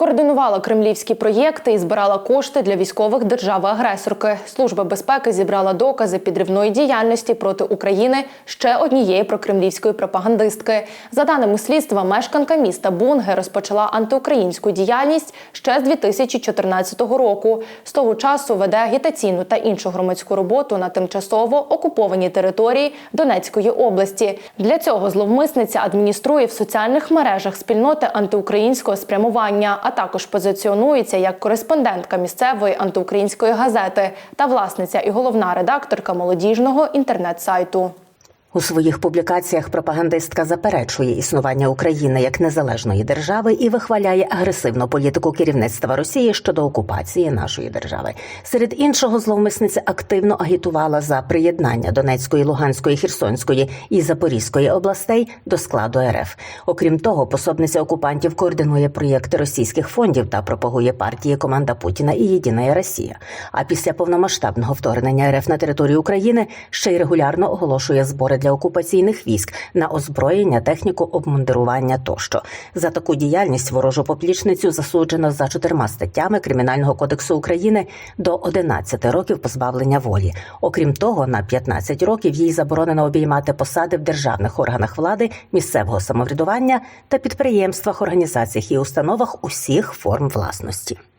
Координувала кремлівські проєкти і збирала кошти для військових держави-агресорки. Служба безпеки зібрала докази підривної діяльності проти України ще однієї прокремлівської пропагандистки. За даними слідства, мешканка міста Бунге розпочала антиукраїнську діяльність ще з 2014 року. З того часу веде агітаційну та іншу громадську роботу на тимчасово окупованій території Донецької області. Для цього зловмисниця адмініструє в соціальних мережах спільноти антиукраїнського спрямування, також позиціонується як кореспондентка місцевої антиукраїнської газети та власниця і головна редакторка молодіжного інтернет-сайту. У своїх публікаціях пропагандистка заперечує існування України як незалежної держави і вихваляє агресивну політику керівництва Росії щодо окупації нашої держави. Серед іншого, зловмисниця активно агітувала за приєднання Донецької, Луганської, Херсонської і Запорізької областей до складу РФ. Окрім того, пособниця окупантів координує проєкти російських фондів та пропагує партії Команда Путіна і Єдина Росія. А після повномасштабного вторгнення РФ на територію України ще й регулярно оголошує збори для окупаційних військ на озброєння, техніку, обмундирування тощо. За таку діяльність ворожу поплічницю засуджено за чотирма статтями Кримінального кодексу України до 11 років позбавлення волі. Окрім того, на 15 років їй заборонено обіймати посади в державних органах влади, місцевого самоврядування та підприємствах, організаціях і установах усіх форм власності.